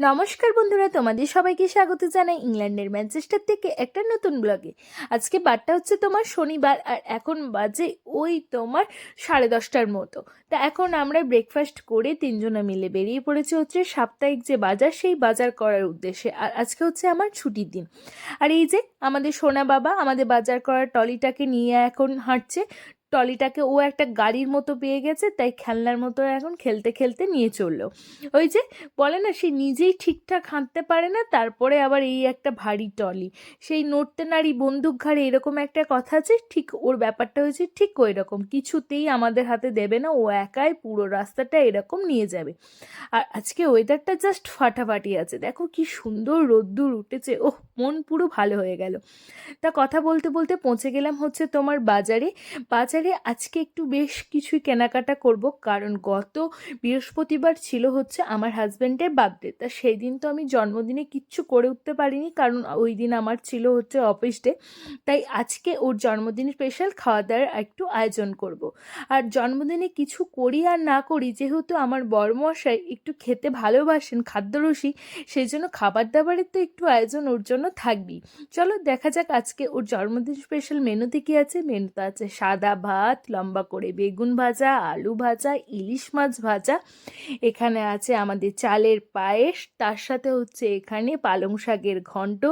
নমস্কার বন্ধুরা, তোমাদের সবাইকে স্বাগত জানাই ইংল্যান্ডের ম্যানচেস্টার থেকে একটা নতুন ব্লগে। আজকে বারটা হচ্ছে তোমার শনিবার আর এখন বাজে ওই তোমার সাড়ে দশটার মতো। তা এখন আমরা ব্রেকফাস্ট করে তিনজনে মিলে বেরিয়ে পড়েছে হচ্ছে সাপ্তাহিক যে বাজার, সেই বাজার করার উদ্দেশ্যে। আর আজকে হচ্ছে আমার ছুটির দিন। আর এই যে আমাদের সোনা বাবা আমাদের বাজার করার টলিটাকে নিয়ে এখন হাঁটছে। টলিটাকে ও একটা গাড়ির মতো পেয়ে গেছে, তাই খেলনার মতো এখন খেলতে খেলতে নিয়ে চলল। ওই যে বলে না, সে নিজেই ঠিকঠাক হাঁটতে পারে না, তারপরে আবার এই একটা ভারী টলি সেই নড়তে নাড়ি বন্দুক ঘাড়ে এরকম একটা কথা আছে, ঠিক ওর ব্যাপারটা হয়েছে ঠিক ওই রকম। কিছুতেই আমাদের হাতে দেবে না, ও একাই পুরো রাস্তাটা এরকম নিয়ে যাবে। আর আজকে ওয়েদারটা জাস্ট ফাটাফাটি আছে। দেখো কি সুন্দর রোদ্দুর উঠেছে, ওহ, মন পুরো ভালো হয়ে গেল। তা কথা বলতে বলতে পৌঁছে গেলাম হচ্ছে তোমার বাজারে। বাজারে আজকে একটু বেশ কিছুই কেনাকাটা করব, কারণ গত বৃহস্পতিবার ছিল হচ্ছে আমার হাজব্যান্ডের বার্থডে তা সেই দিন তো আমি জন্মদিনে কিচ্ছু করে উঠতে পারিনি, কারণ ওই দিন আমার ছিল হচ্ছে অফিস ডে তাই আজকে ওর জন্মদিন স্পেশাল খাওয়া দাওয়ার একটু আয়োজন করব। আর জন্মদিনে কিছু করি আর না করি, যেহেতু আমার বড়মশাই একটু খেতে ভালোবাসেন, খাদ্যরসিক সেই জন্য খাবার দাবারের তো একটু আয়োজন ওর জন্য থাকবেই চলো দেখা যাক আজকে ওর জন্মদিন স্পেশাল মেনুতে কি আছে মেনুতে আছে সাদা ভাত লম্বা করে বেগুন ভাজা আলু ভাজা ইলিশ মাছ ভাজা। এখানে আছে আমাদের চালের পায়েস তার সাথে হচ্ছে এখানে পালং শাকের ঘন্ট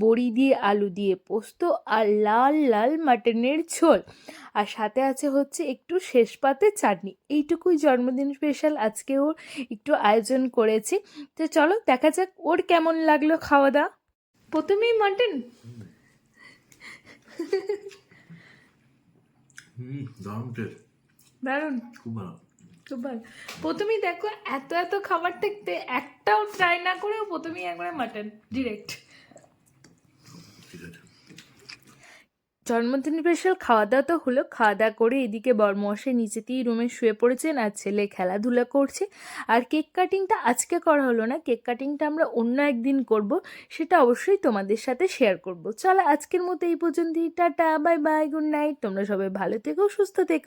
বড়ি দিয়ে আলু দিয়ে পোস্ত আর লাল লাল মাটনের ঝোল। আর সাথে আছে হচ্ছে একটু শেষ পাতে চাটনি। এইটুকুই জন্মদিন স্পেশাল আজকে ওর একটু আয়োজন করেছি। তো চলো দেখা যাক ওর কেমন লাগল খাওয়া দাওয়া। প্রথমেই মাটন? হুম দারুণ টেস্ট। দারুণ। খুব ভালো। খুব ভালো। প্রথমেই দেখো এত এত খাবার থাকতে একটাও ট্রাই না করেও প্রথমেই একবারে মাটন ডিরেক্ট ঠিক আছে জন্মদিন স্পেশাল খাওয়া দাওয়া তো হলো। খাওয়া দাওয়া করে এদিকে বরমশাই নিচেতেই রুমে শুয়ে পড়েছেন আর ছেলে খেলাধুলা করছে। আর কেক কাটিংটা আজকে করা হলো না। কেক কাটিংটা আমরা অন্য একদিন করব। সেটা অবশ্যই তোমাদের সাথে শেয়ার করব। চলো আজকের মতো এই পর্যন্তই। Tata bye bye good night তোমরা সবাই ভালো থেকো, সুস্থ থেকো।